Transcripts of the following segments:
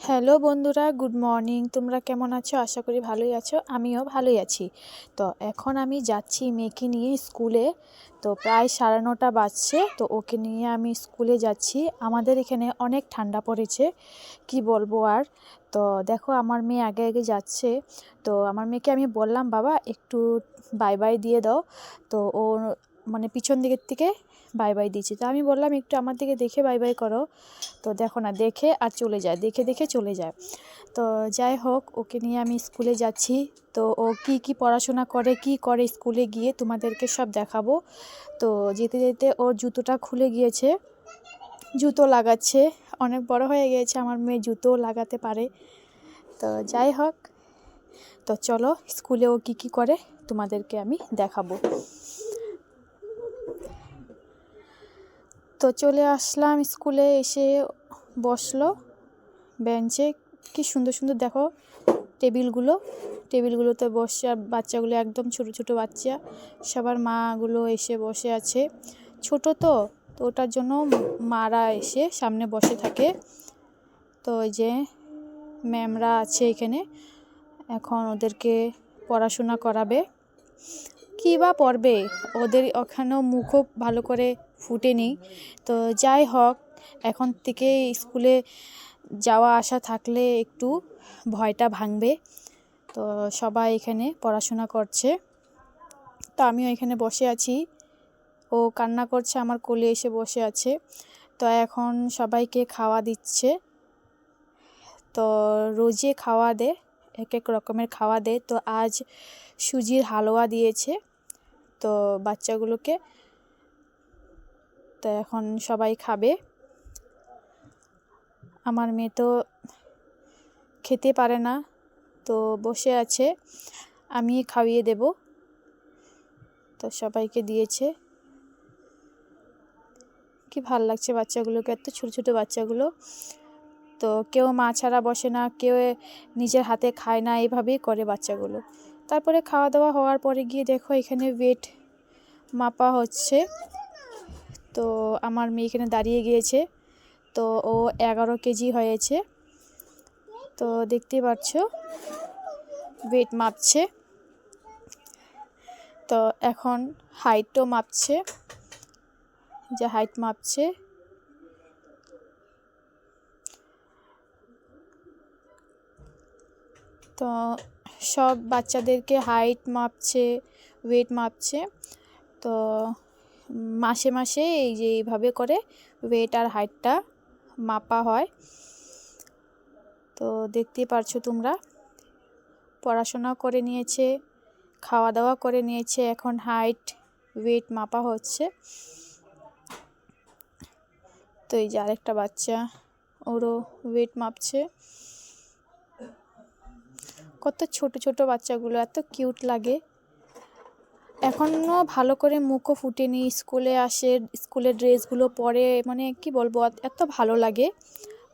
Hello বন্ধুরা, good morning. তোমরা কেমন আছো? আশা করি ভালোই আছো। আমিও ভালোই আছি। তো এখন আমি যাচ্ছি মেয়েকে নিয়ে স্কুলে। তো প্রায় সাড়ে নটা বাজছে। তো ওকে নিয়ে আমি স্কুলে যাচ্ছি। আমাদের এখানে অনেক ঠান্ডা পড়েছে। কি বলব আর? তো দেখো, আমার মেয়ে আগে আগে যাচ্ছে। তো আমার মেয়েকে আমি বললাম, বাবা, একটু বাই বাই দিয়ে দাও। তো ও মানে পিছন দিকের থেকে বাই বাই দিচ্ছে। তো আমি বললাম, একটু আমার দিকে দেখে বাই বাই করো। তো দেখো না, দেখে আর চলে যায়, দেখে দেখে চলে যায়। তো যাই হোক, ওকে নিয়ে আমি স্কুলে যাচ্ছি। তো ও কি কি পড়াশোনা করে, কি করে স্কুলে গিয়ে তোমাদেরকে সব দেখাবো। তো যেতে যেতে ওর জুতোটা খুলে গিয়েছে। জুতো লাগাচ্ছে, অনেক বড় হয়ে গিয়েছে, আমার মেয়ে জুতো লাগাতে পারে। তো যাই হোক, তো চলো স্কুলে ও কী কী করে, তোমাদেরকে আমি দেখাবো। তো চলে আসলাম স্কুলে এসে বসল বেঞ্চে। কি সুন্দর সুন্দর দেখো টেবিলগুলো। টেবিলগুলোতে বসে আর বাচ্চাগুলো একদম ছোট ছোট বাচ্চা। সবার মাগুলো এসে বসে আছে। ছোট তো তো ওটার জন্য মারা এসে সামনে বসে থাকে। তো ওই যে ম্যামরা আছে এখানে, এখন ওদেরকে পড়াশোনা করাবে। কী বা পড়বে? ওদের ওখানেও মুখও ভালো করে ফুটেনি। তো যাই হোক, এখন থেকে স্কুলে যাওয়া আসা থাকলে একটু ভয়টা ভাঙবে। তো সবাই এখানে পড়াশোনা করছে। তো আমিও এখানে বসে আছি। ও কান্না করছে, আমার কোলে এসে বসে আছে। তো এখন সবাইকে খাওয়া দিচ্ছে। তো রোজে খাওয়া দে, এক এক রকমের খাওয়া দে। তো আজ সুজির হালুয়া দিয়েছে। তো বাচ্চাগুলোকে তো এখন সবাই খাবে। আমার মেয়ে তো খেতে পারে না, তো বসে আছে। আমি খাইয়ে দেব। তো সবাইকে দিয়েছে। কি ভালো লাগছে বাচ্চাগুলোকে, এত ছোটো ছোটো বাচ্চাগুলো। তো কেউ মা ছাড়া বসে না, কেউ নিজের হাতে খায় না এইভাবেই করে বাচ্চাগুলো। তারপরে খাওয়া দাওয়া হওয়ার পরে গিয়ে দেখো এখানে ওয়েট মাপা হচ্ছে। তো আমার মেয়ে এখানে দাঁড়িয়ে গিয়েছে। তো ও এগারো কেজি হয়েছে। তো দেখতেই পাচ্ছ ওয়েট মাপছে। তো এখন হাইটও মাপছে। যে হাইট মাপছে। তো সব বাচ্চাদেরকে হাইট মাপছে ওয়েট মাপছে। তো মাসে মাসে এই যে এইভাবে করে ওয়েট আর হাইটটা মাপা হয়। তো দেখতেই পারছ তোমরা পড়াশোনা করে নিয়েছে খাওয়া দাওয়া করে নিয়েছে, এখন হাইট ওয়েট মাপা হচ্ছে। তো এই যে আরেকটা বাচ্চা, ওরও ওয়েট মাপছে। কত ছোট ছোট বাচ্চাগুলো, এত কিউট লাগে। এখনও ভালো করে মুখও ফুটেনি স্কুলে আসে, স্কুলের ড্রেসগুলো পরে মানে কি বলব এত ভালো লাগে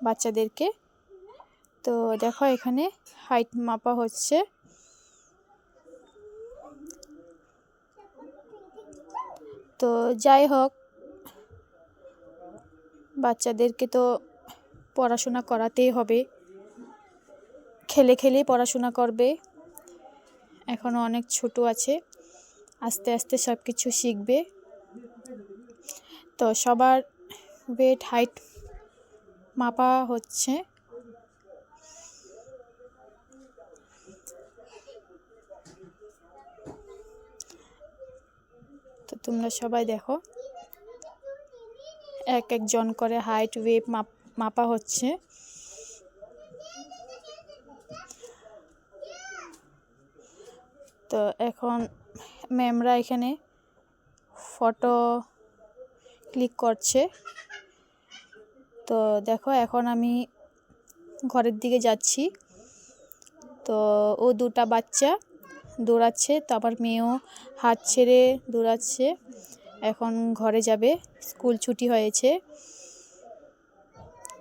বাচ্চাদেরকে। তো দেখো এখানে হাইট মাপা হচ্ছে। তো যাই হোক, বাচ্চাদেরকে তো পড়াশোনা করাতেই হবে। খেলে খেলেই পড়াশোনা করবে। এখনও অনেক ছোট আছে। আস্তে আস্তে সব কিছু শিখবে। তো সবার ওয়েট হাইট মাপা হচ্ছে। তো তোমরা সবাই দেখো, এক একজন করে হাইট ওয়েট মাপ, মাপা হচ্ছে। তো এখন ম্যামরা এখানে ফটো ক্লিক করছে। তো দেখো, এখন আমি ঘরের দিকে যাচ্ছি। তো ও দুটা বাচ্চা দৌড়াচ্ছে, তো আবার মেয়েও হাত ছেড়ে দৌড়াচ্ছে। এখন ঘরে যাবে, স্কুল ছুটি হয়েছে।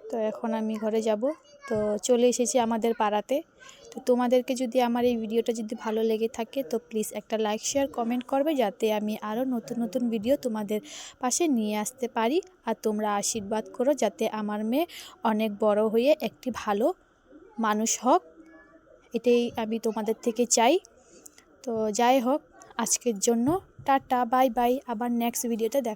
তো এখন আমি ঘরে যাব। তো চলে এসেছি আমাদের পাড়াতে। তো তোমাদেরকে যদি আমার এই ভিডিওটা যদি ভালো লেগে থাকে, তো প্লিজ একটা লাইক শেয়ার কমেন্ট করবে যাতে আমি আরও নতুন নতুন ভিডিও তোমাদের পাশে নিয়ে আসতে পারি। আর তোমরা আশীর্বাদ করো যাতে আমার মেয়ে অনেক বড় হয়ে একটি ভালো মানুষ হোক। এটাই আমি তোমাদের থেকে চাই। তো যাই হোক, আজকের জন্য টাটা বাই বাই আবার নেক্সট ভিডিওতে দেখা